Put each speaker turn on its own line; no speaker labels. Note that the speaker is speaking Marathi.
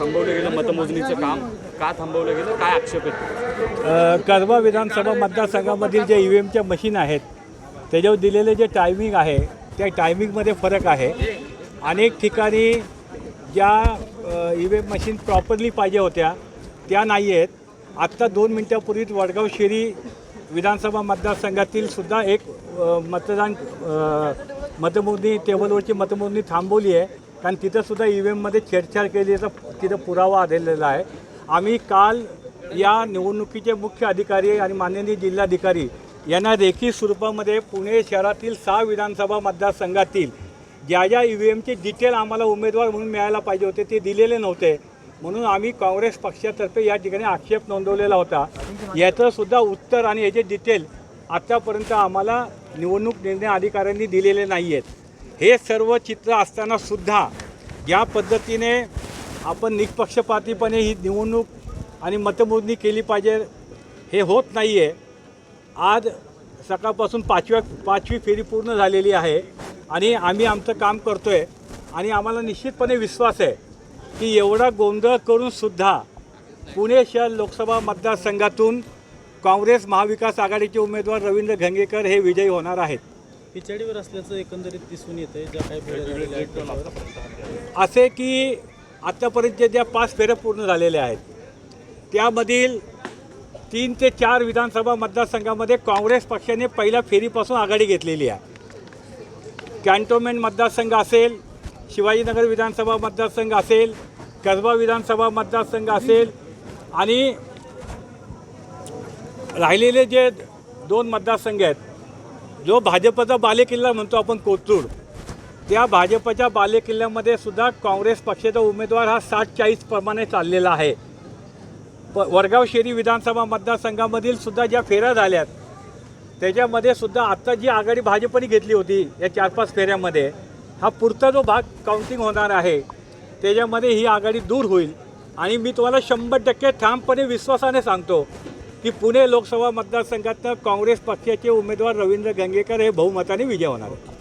थांबवलं गेलं मतमोजणीचं काम? का थांबवलं गेलं? काय आक्षेप येतो
कर्वा विधानसभा मतदारसंघामधील जे ई व्ही एमच्या मशीन आहेत त्याच्यावर दिलेले जे टायमिंग आहे त्या टायमिंगमध्ये फरक आहे. अनेक ठिकाणी ज्या E V M machine properly पाहिजे होत्या त्या नाही आहेत. आत्ता दोन मिनटापूर्वीच वडगाव शेरी विधानसभा मतदारसंघातील सुद्धा एक मतदान मतमोजणी टेबलवरची मतमोजणी थांबवली आहे. कारण तिथंसुद्धा ई व्ही एममध्ये छेडछाड केल्याचा तिथं पुरावा आढळलेला आहे. आम्ही काल या निवडणुकीचे मुख्य अधिकारी आणि माननीय जिल्हाधिकारी यांना रेखी स्वरूपामध्ये पुणे शहरातील सहा विधानसभा मतदारसंघातील ज्या ज्या ई व्ही एमचे डिटेल आम्हाला उमेदवार म्हणून मिळायला पाहिजे होते ते दिलेले नव्हते. म्हणून आम्ही काँग्रेस पक्षातर्फे या ठिकाणी आक्षेप नोंदवलेला होता. याचंसुद्धा उत्तर आणि याचे डिटेल आत्तापर्यंत आम्हाला निवडणूक निर्णय अधिकाऱ्यांनी दिलेले नाही आहेत हे सर्व चित्र असताना सुद्धा ज्या पद्धतीने आपण निष्पक्षपातीपणे ही निवडणूक आणि मतमोजणी केली पाहिजे हे होत नाही आहे आज सकाळपासून पाचव्या पाचवी फेरी पूर्ण झालेली आहे आणि आम्ही आमचं काम करतो आहे आणि आम्हाला निश्चितपणे विश्वास आहे की एवढा गोंधळ करूनसुद्धा पुणे शहर लोकसभा मतदारसंघातून काँग्रेस महाविकास आघाडीचे उमेदवार रवींद्र घंगेकर हे विजयी होणार आहेत.
पिछाडीवर असल्याचं एकंदरीत दिसून येतंय ज्या काही फेऱ्या झालेल्या आहेत त्याच्यावर.
असे की आत्तापर्यंत ज्या पाच फेऱ्या पूर्ण झालेल्या आहेत त्यामधील तीन ते चार विधानसभा मतदारसंघामध्ये काँग्रेस पक्षाने पहिल्या फेरीपासून आघाडी घेतलेली आहे कॅन्टोन्मेंट मतदारसंघ असेल शिवाजीनगर विधानसभा मतदारसंघ असेल कसबा विधानसभा मतदारसंघ असेल आणि राहिलेले जे दोन मतदारसंघ आहेत जो भाजपचा बालेकिल्ला म्हणतो आपण कोथरूड त्या भाजपच्या बालेकिल्ल्यामध्ये सुद्धा काँग्रेस पक्षाचा उमेदवार हा साठ चाळीस प्रमाणे चाललेला आहे. प वडगाव शेरी विधानसभा मतदारसंघामधील सुद्धा ज्या फेऱ्या झाल्यात त्याच्यामध्ये सुद्धा आत्ता जी आघाडी भाजपने घेतली होती या चार पाच फेऱ्यामध्ये हा पुढचा जो भाग काउंटिंग होणार आहे त्याच्यामध्ये ही आघाडी दूर होईल. आणि मी तुम्हाला शंभर टक्के ठामपणे विश्वासाने सांगतो की पुणे लोकसभा मतदारसंघातनं काँग्रेस पक्षाचे उमेदवार रवींद्र गंगेकर हे बहुमताने विजय होणार आहेत.